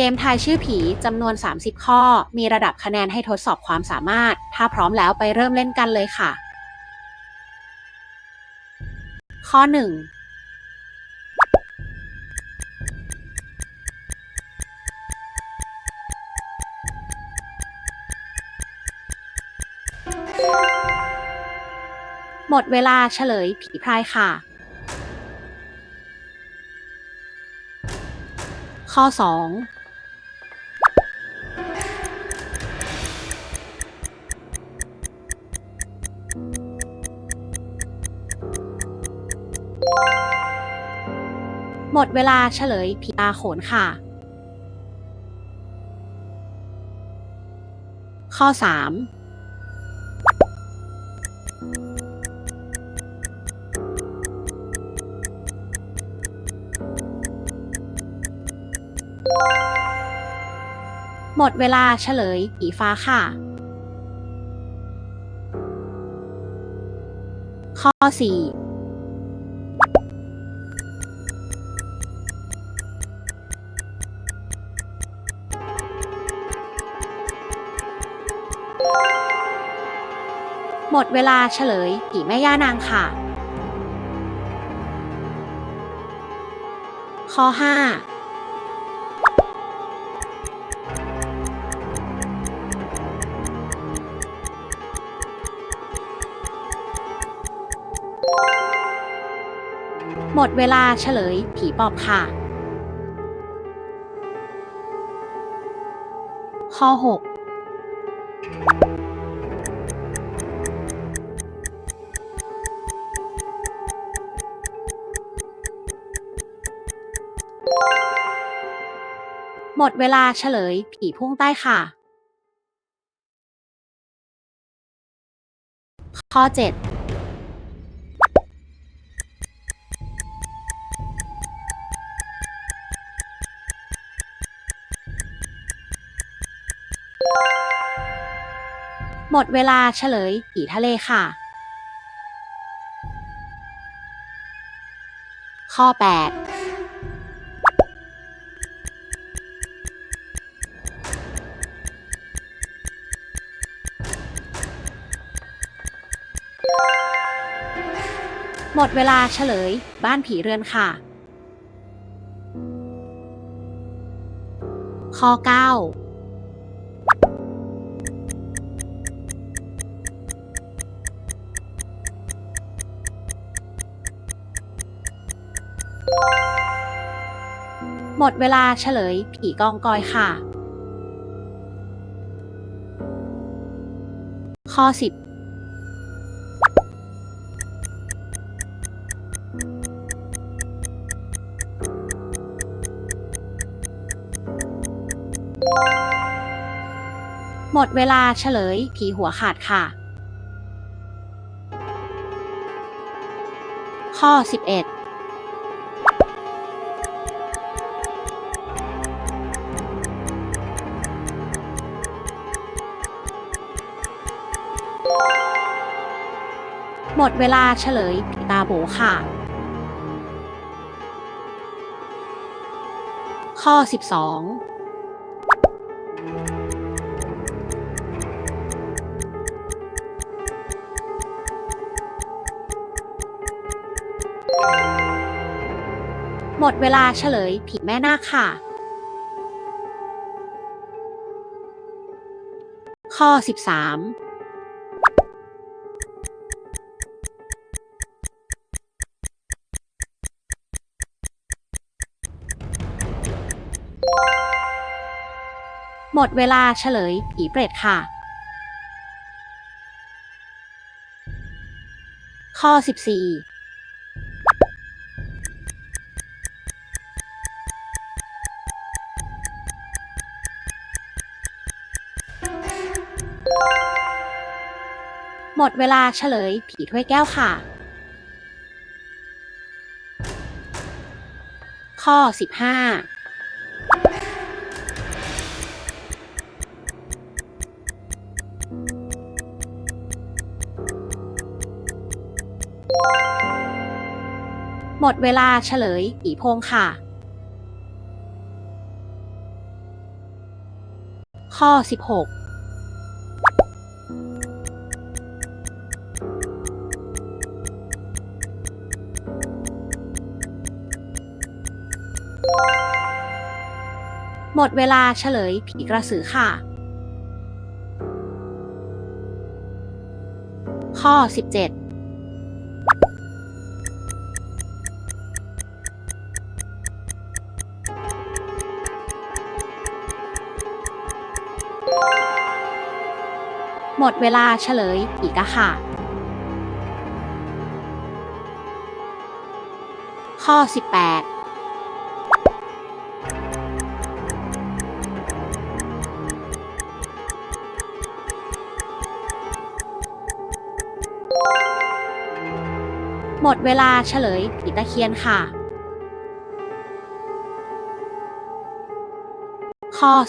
เกมทายชื่อผีจำนวน 30 ข้อ มีระดับคะแนนให้ทดสอบความสามารถ ถ้าพร้อมแล้วไปเริ่มเล่นกันเลยค่ะ ข้อ 1หมดเวลาเฉลยผีพรายค่ะ ข้อ 2 หมดเวลาเฉลยผีตาโขนค่ะ ข้อ 3หมดเวลาเฉลยผีฟ้าค่ะ ข้อ 4 มดเวลาเฉลย ผีแม่ย่านางค่ะ ข้อ5หมดเวลาเฉลย ผีปอบค่ะ ข้อ 6 หมดเวลาเฉลย ผีพุ่งใต้ค่ะ ข้อ 7หมดเวลาเฉลยผีทะเลค่ะ ข้อ 8 หมดเวลาเฉลย บ้านผีเรือนค่ะ ข้อ 9 หมดเวลาเฉลย ผีกองกอยค่ะ ข้อ 10 มดเวลาเฉลย ผีหัวขาดค่ะ ข้อ 11หมดเวลาเฉลยผีตาโบค่ะ ข้อ 12 หมดเวลาเฉลยผีแม่นาคค่ะ ข้อ 13หมดเวลาเฉลยผีเปรตค่ะ ข้อ 14 ดเวลาเฉลยผีถ้วยแก้วค่ะ ข้อ 15หมดเวลาเฉลยผีโพงค่ะ ข้อ 16 หมดเวลาเฉลยผีกระสือค่ะ ข้อ 17หมดเวลาเฉลยอีกอะค่ะ ข้อ 18 หมดเวลาเฉลยผีตะเคียนค่ะ ข้อ 19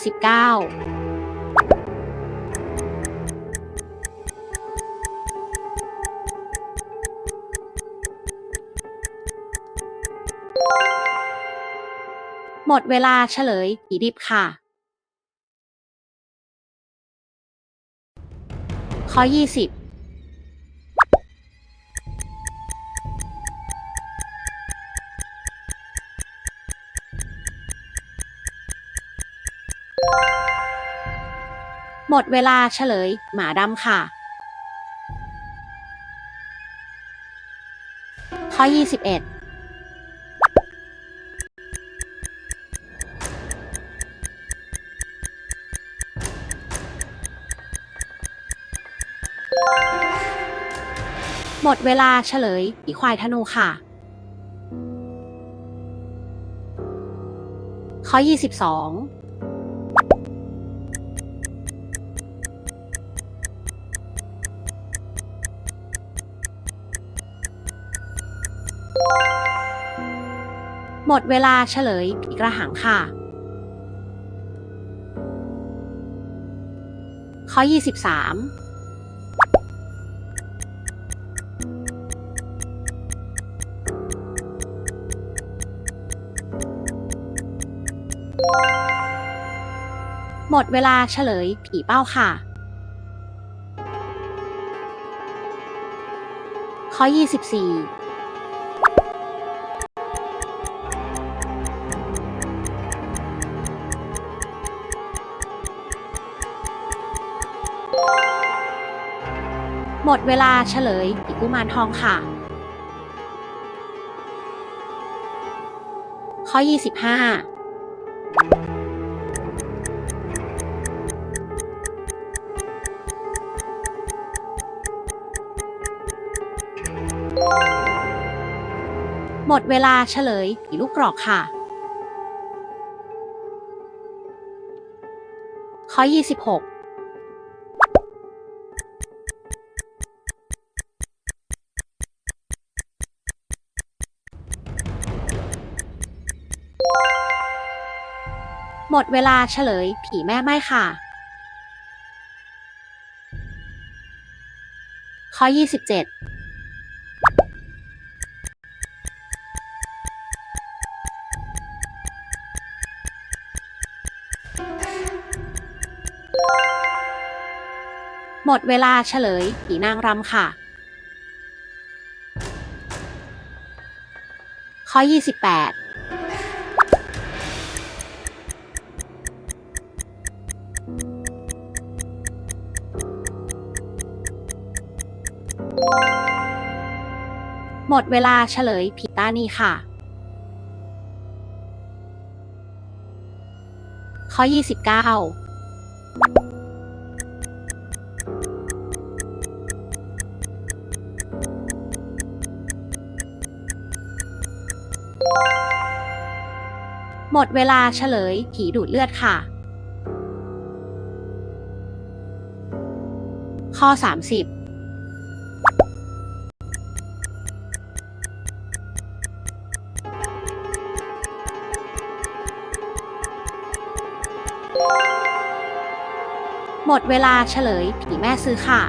หมดเวลาเฉลยผีดิบค่ะ ข้อ 20 หมดเวลาเฉลย หมาดำค่ะ ข้อ 21หมดเวลาเฉลยผีควายธนูค่ะ ข้อ 22 หมดเวลาเฉลยผีกระหังค่ะ ข้อ 23หมดเวลาเฉลยผีเป้าค่ะ ข้อ 24 หมดเวลาเฉลยผีกุมารทองค่ะ ข้อ 25หมดเวลาเฉลยผีลูกกรอกค่ะ ข้อ 26 หมดเวลาเฉลย ผีแม่ไม้ค่ะ ข้อ 27หมดเวลาเฉลยผีนางรำค่ะ ข้อ 28 หมดเวลาเฉลยผีต้านีค่ะ ข้อ 29หมดเวลาเฉลย ผีดูดเลือดค่ะ ข้อ 30 หมดเวลาเฉลยผีแม่ซื้อค่ะ